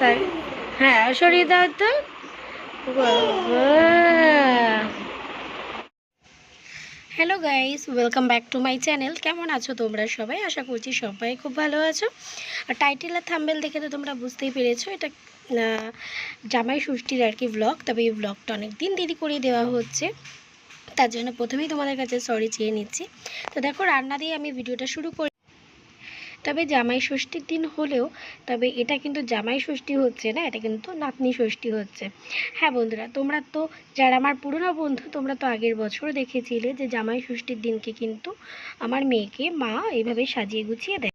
তাই? হ্যাঁ সরিয়ে দাও তো। Hello guys welcome back to my channel কেমন আছো তোমরা সবাই? আশা করছি সবাই খুব ভালো আছো। আর টাইটেল আর থাম্বেল দেখে তো তোমরা বুঝতেই পেরেছ, এটা জামাই ষষ্ঠীর আর কি ব্লগ তবে এই ব্লগটা অনেক দিন দেরি করে দেওয়া হচ্ছে। তার জন্য প্রথমেই তোমাদের কাছে সরি চেয়ে নিচ্ছি। তো দেখো, রান্না দিয়ে আমি ভিডিওটা শুরু করি। তবে জামাই ষষ্ঠীর দিন হলেও, তবে এটা কিন্তু জামাই ষষ্ঠী হচ্ছে না, এটা কিন্তু নাতনি ষষ্ঠী হচ্ছে। হ্যাঁ বন্ধুরা, তোমরা তো যারা আমার পুরনো বন্ধু, তোমরা তো আগের বছর দেখেছিলে যে জামাই ষষ্ঠীর দিনকে কিন্তু আমার মেয়েকে মা এইভাবে সাজিয়ে গুছিয়ে দেয়।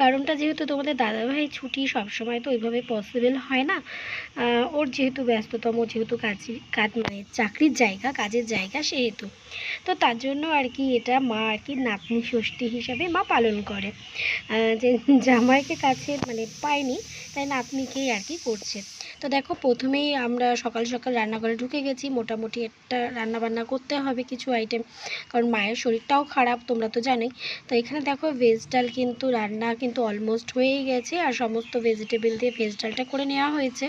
কারণটা যেহেতু তোমাদের দাদাভাই ছুটি সবসময় তো ওইভাবে পসিবল হয় না। ওর যেহেতু ব্যস্ততম, যেহেতু কাজই কাজ মানে চাকরির জায়গা, কাজের জায়গা সেহেতু। তো তার জন্য আর কি এটা মা আর কি নাতনি ষষ্ঠী হিসাবে মা পালন করে। যে জামাইকে কাছে মানে পায়নি, তাই নাতনিকেই আর কি করছে। তো দেখো প্রথমেই আমরা সকাল সকাল রান্নাঘরে ঢুকে গেছি। মোটামুটি একটা রান্না বান্না করতে হবে কিছু আইটেম কারণ মায়ের শরীরটাও খারাপ, তোমরা তো জানোই। তো এখানে দেখো ভেজ ডাল কিন্তু রান্না কিন্তু অলমোস্ট হয়েই গেছে, আর সমস্ত ভেজিটেবল দিয়ে ভেজ ডালটা করে নেওয়া হয়েছে।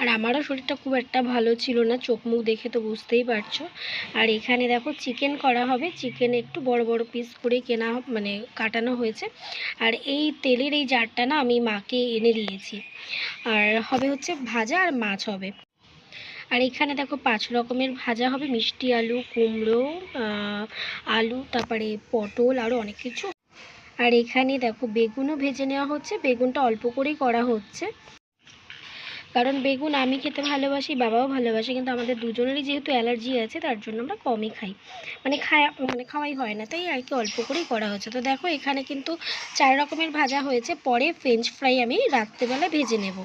আর আমারও শরীরটা খুব একটা ভালো ছিল না, চোখ মুখ দেখে তো বুঝতেই পারছ। আর এখানে দেখো চিকেন করা হবে, চিকেন একটু বড় বড় পিস করে কেনা মানে কাটানো হয়েছে। আর এই তেলের এই জারটা না আমি মাকে এনে দিয়েছি। আর হবে হচ্ছে ভাজা আর মাছ হবে। আর এখানে দেখো পাঁচ রকমের ভাজা হবে, মিষ্টি আলু, কুমড়ো আলু, তারপরে পটল আরও অনেক কিছু। আর এখানে দেখো বেগুনও ভেজে নেওয়া হচ্ছে, বেগুনটা অল্প করেই করা হচ্ছে। কারণ বেগুন আমি খেতে ভালোবাসি, বাবাও ভালোবাসে, কিন্তু আমাদের দুজনেরই যেহেতু অ্যালার্জি আছে, তার জন্য আমরা কমই খাই। মানে খায় মানে খাওয়াই হয় না, তাই আর কি অল্প করেই করা হচ্ছে। তো দেখো, এখানে কিন্তু চার রকমের ভাজা হয়েছে, পরে ফ্রেঞ্চ ফ্রাই আমি রাত্রেবেলা ভেজে নেব।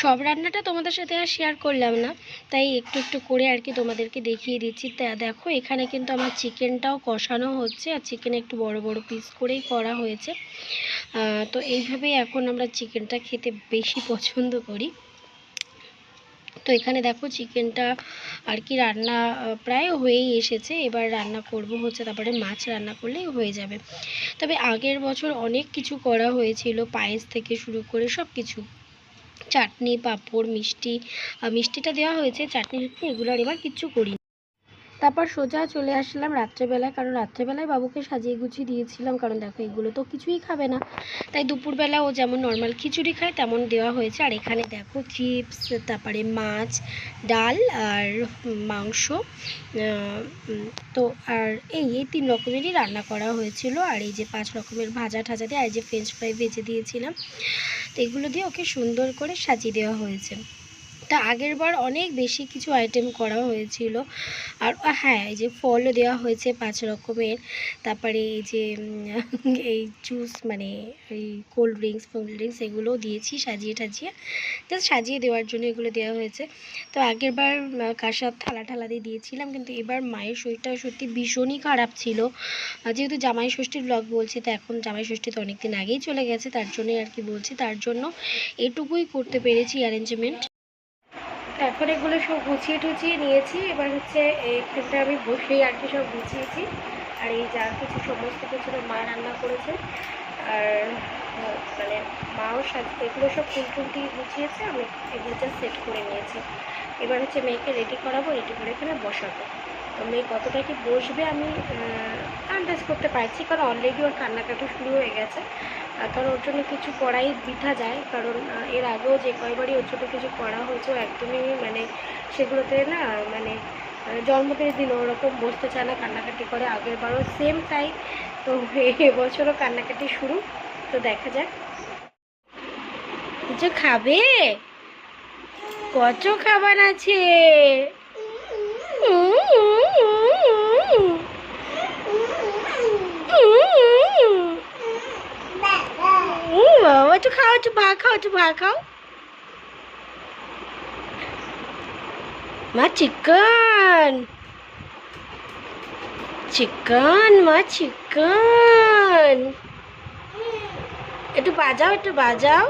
সব রান্নাটা তোমাদের সাথে আর শেয়ার করলাম না। তাই একটু একটু করে আর কি তোমাদেরকে দেখিয়ে দিচ্ছি। তা দেখো, এখানে কিন্তু আমার চিকেনটাও কষানো হচ্ছে আর চিকেন একটু বড় বড় পিস করেই করা হয়েছে। তো এইভাবেই এখন আমরা চিকেনটা খেতে বেশি পছন্দ করি। তো এখানে দেখো চিকেনটা আর কি রান্না প্রায় হয়েই এসেছে। এবার রান্না করব হচ্ছে, তারপরে মাছ রান্না করলেই হয়ে যাবে। তবে আগের বছর অনেক কিছু করা হয়েছিল, পায়েস থেকে শুরু করে সব কিছু চাটনি পাঁপড় মিষ্টি মিষ্টিটা দেওয়া হয়েছে চাটনি এগুলো আর এবার কিচ্ছু করি তারপর সোজা চলে আসলাম রাত্রেবেলায়, কারণ রাত্রেবেলায় বাবুকে সাজিয়ে গুছিয়ে দিয়েছিলাম, কারণ দেখো এগুলো তো কিছুই খাবে না। তাই দুপুরবেলা ও যেমন নর্মাল খিচুড়ি খায়, তেমন দেওয়া হয়েছে। আর এখানে দেখো চিপস তারপরে মাছ, ডাল আর মাংস তো আর এই এই তিন রকমেরই রান্না করা হয়েছিল। আর এই যে পাঁচ রকমের ভাজা ঠাজা দিয়ে, আর যে ফ্রেঞ্চ ফ্রাই ভেজে দিয়েছিলাম। তো এগুলো দিয়ে ওকে সুন্দর করে সাজিয়ে দেওয়া হয়েছে। তা আগের বার অনেক বেশি কিছু আইটেম করা হয়েছিল। আর হ্যাঁ এই যে ফলও দেওয়া হয়েছে পাঁচ রকমের। তারপরে এই যে এই জুস মানে এই কোল্ড ড্রিঙ্কস কোল্ড ড্রিঙ্কস এগুলোও দিয়েছি সাজিয়ে টাজিয়ে। জাস্ট সাজিয়ে দেওয়ার জন্য এগুলো দেওয়া হয়েছে। তো আগের বার কাঁসার থালা ঠালা দিয়ে দিয়েছিলাম, কিন্তু এবার মায়ের শরীরটা সত্যি ভীষণই খারাপ ছিল। যেহেতু জামাই ষষ্ঠীর ব্লগ বলছি, তো এখন জামাই ষষ্ঠী তো অনেক দিন আগেই চলে গেছে, তার জন্যই আর কি বলছি। তার জন্য এটুকুই করতে পেরেছি অ্যারেঞ্জমেন্ট এখন এগুলো সব গুছিয়ে টুছিয়ে নিয়েছি। এবার হচ্ছে এখানটা আমি বসেই আর কি সব গুছিয়েছি। আর এই যা কিছু সমস্ত কিছু মা রান্না করেছে। আর মানে মাও সাজ, এগুলো সব ফুল দিয়ে গুছিয়েছে। আমি এগুলো জাস্ট সেট করে নিয়েছি। এবার হচ্ছে মেয়েকে রেডি করাবো রেডি করে এখানে বসাবো। তো মেয়ে কতটা কি বসবে আমি আন্দাজ করতে পারছি। কারণ অলরেডি ওর কান্নাকাটি শুরু হয়ে গেছে। কারণ ওর জন্য কিছু করাই বৃথা যায় কারণ এর আগেও যে কয়বারই ওর জন্য কিছু করা হয়েছে একদমই মানে সেগুলোতে না মানে জন্মদিনের দিন ওরকম বসতে চায় না কান্নাকাটি করে আগের বারও সেম তাই তো এবছরও কান্নাকাটি শুরু তো দেখা যাক কিছু খাবে কত খাবার আছে বাবা একটু খাও একটু ভা খাও একটু ভা খাও। মা চিকেন। চিকেন মা চিকেন। একটু বাজাও একটু বাজাও।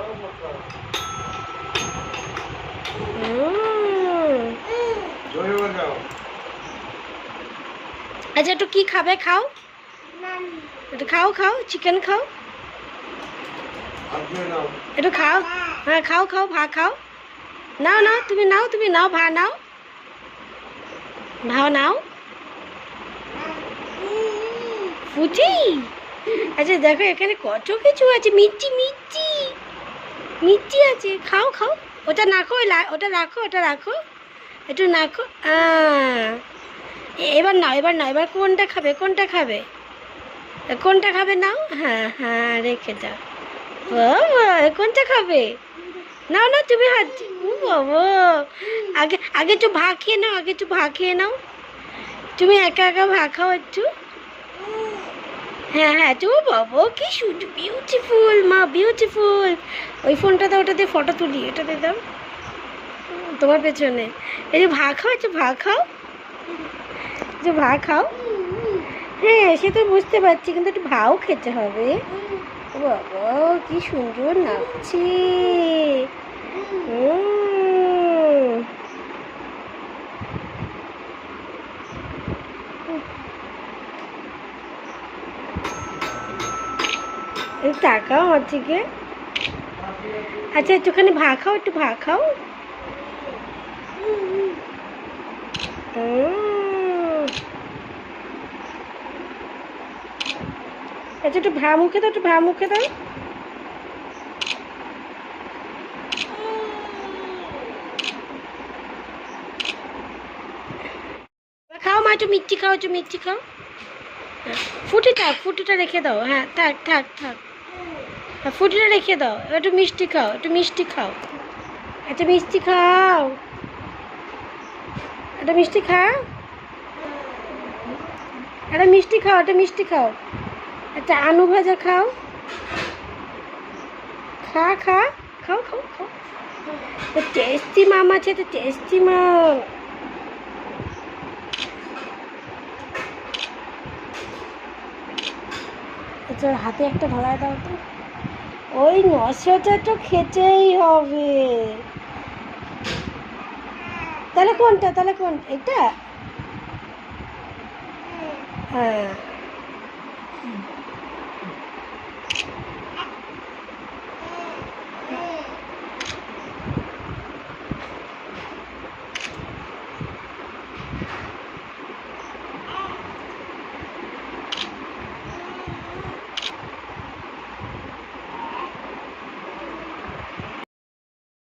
আচ্ছা একটু কি খাবে খাও? একটু খাও খাও চিকেন খাও। একটু খাও। হ্যাঁ খাও খাও, ভা খাও। নাও নাও, তুমি নাও তুমি নাও, ভা নাও। ভাও নাও। ফুটি আচ্ছা দেখো, এখানে কত কিছু আছে। মিষ্টি মিষ্টি মিষ্টি আছে। খাও খাও। ওটা নাখো ওটা রাখো ওটা রাখো। একটু নাখো এবার নাও এবার নাও, এবার কোনটা খাবে কোনটা খাবে? কোনটা খাবে নাও? হ্যাঁ হ্যাঁ রেখে দাও। বাবা কোনটা খাবে? নাও না তুমি হাত বাবা। আগে আগে একটু ভা খেয়ে নাও, আগে একটু ভা খেয়ে নাও। তুমি একা একা ভা খাও একটু। হ্যাঁ হ্যাঁ তো বাবা, কি সুন্দর বিউটিফুল মা বিউটিফুল ওই ফোনটাতে, ওটাতে ফটো তুলি, এটাতে দাও। তোমার পেছনে। এই যে ভা খাও, একটু ভা খাও। যে ভা খাও। হ্যাঁ সে তো বুঝতে পারছি, কিন্তু একটু ভাও খেতে হবে। বাবা, কি সুন্দর নাচছে। টাকাও আমার থেকে আচ্ছা একটুখানি ভা খাও, একটু ভা খাও উম। আচ্ছা একটু ভা মুখে দাও একটু ভা মুখে দাও। খাও মা একটু মিষ্টি খাও একটু মিষ্টি খাও। হ্যাঁ, ফুটি থাক ফুটিটা রেখে দাও। হ্যাঁ থাক থাক থাক। হ্যাঁ ফুটিটা রেখে দাও। একটু মিষ্টি খাও একটু মিষ্টি খাও। একটা মিষ্টি খাও। একটা মিষ্টি খাও একটা মিষ্টি খাও একটা মিষ্টি খাও। একটা আলু ভাজা খাও। খা খা, খাও খাও খাও। টেস্টি মাম আছে, তো টেস্টি মাম হাতে একটা ধরায় দাও তো। ওই নশোটা তো খেতেই হবে। তাহলে কোনটা, তাহলে কোন এটা হ্যাঁ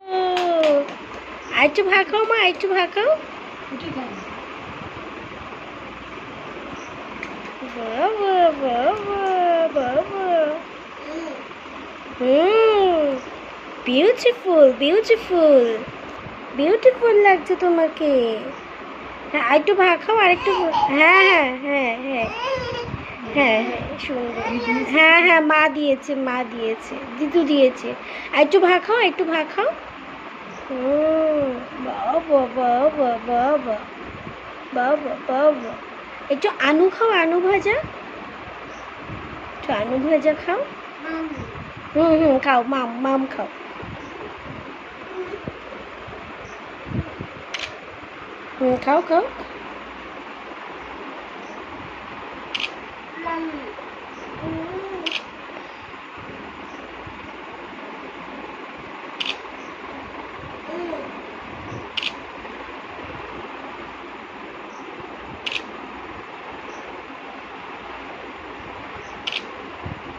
ও আর একটু ভাগ খাও মা আর একটু ভাগ খাও বিউটিফুল বিউটিফুল বিউটিফুল লাগছে তোমাকে। হ্যাঁ আর একটু ভাগ খাও আর একটু হ্যাঁ হ্যাঁ হ্যাঁ হ্যাঁ। হ্যাঁ সুন্দর হ্যাঁ হ্যাঁ মা দিয়েছে মা দিয়েছে দিদু দিয়েছে। আর একটু ভাগ খাও একটু ভাগ খাও হুম বাবা বাবা বাবা বাবা বাবা একটু আনু খাও আনু ভাজা একটু আনু ভাজা খাও হুম হুম খাও মাম মাম খাও হুম খাও খাও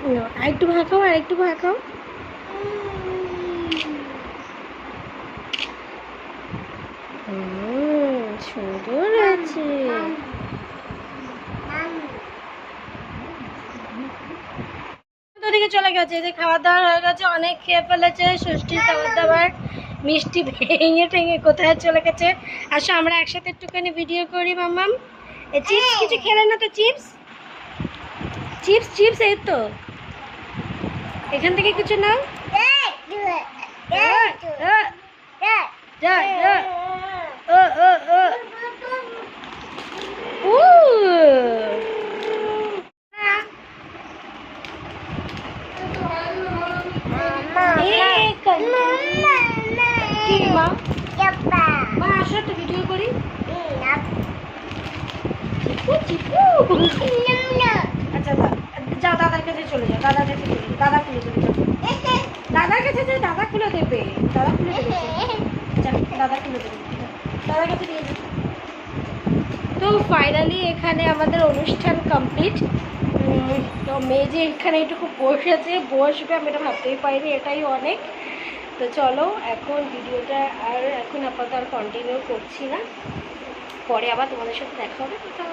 নাও, আর একটু ভাগ খাও আর একটু ভাগ সুন্দর আছে চলে গেছে যে খাবার দাবার হয়ে গেছে অনেক খেয়ে ফেলেছে ষষ্ঠীর খাবার দাবার মিষ্টি ভেঙে টেঙে কোথায় চলে গেছে। আসো আমরা একসাথে একটুখানি ভিডিও করি মাম্মাম চিপস কিছু খেলে না তো চিপস চিপস চিপস এই তো। এখান থেকে কিছু নাও মা? মা, আসো একটু ভিডিও করি চিপু, চিপু। আচ্ছা দা- যাও দাদার কাছে চলে যাও দাদার কাছে চলে যাও দাদা খুলে যাও দাদার কাছে যে, দাদা খুলে দেবে, দাদা খুলে দেবে। দাদা খুলে দেবে। দাদার কাছে দে। তো ফাইনালি এখানে আমাদের অনুষ্ঠান কমপ্লিট তো মেয়ে যে এখানে একটু বসেছে, বসবে, আমি এটা ভাবতেই পারিনি, এটাই অনেক। তো চলো, এখন ভিডিওটা আর এখন আপাতত আর কন্টিনিউ করছি না। পরে আবার তোমাদের সাথে দেখা হবে, কথা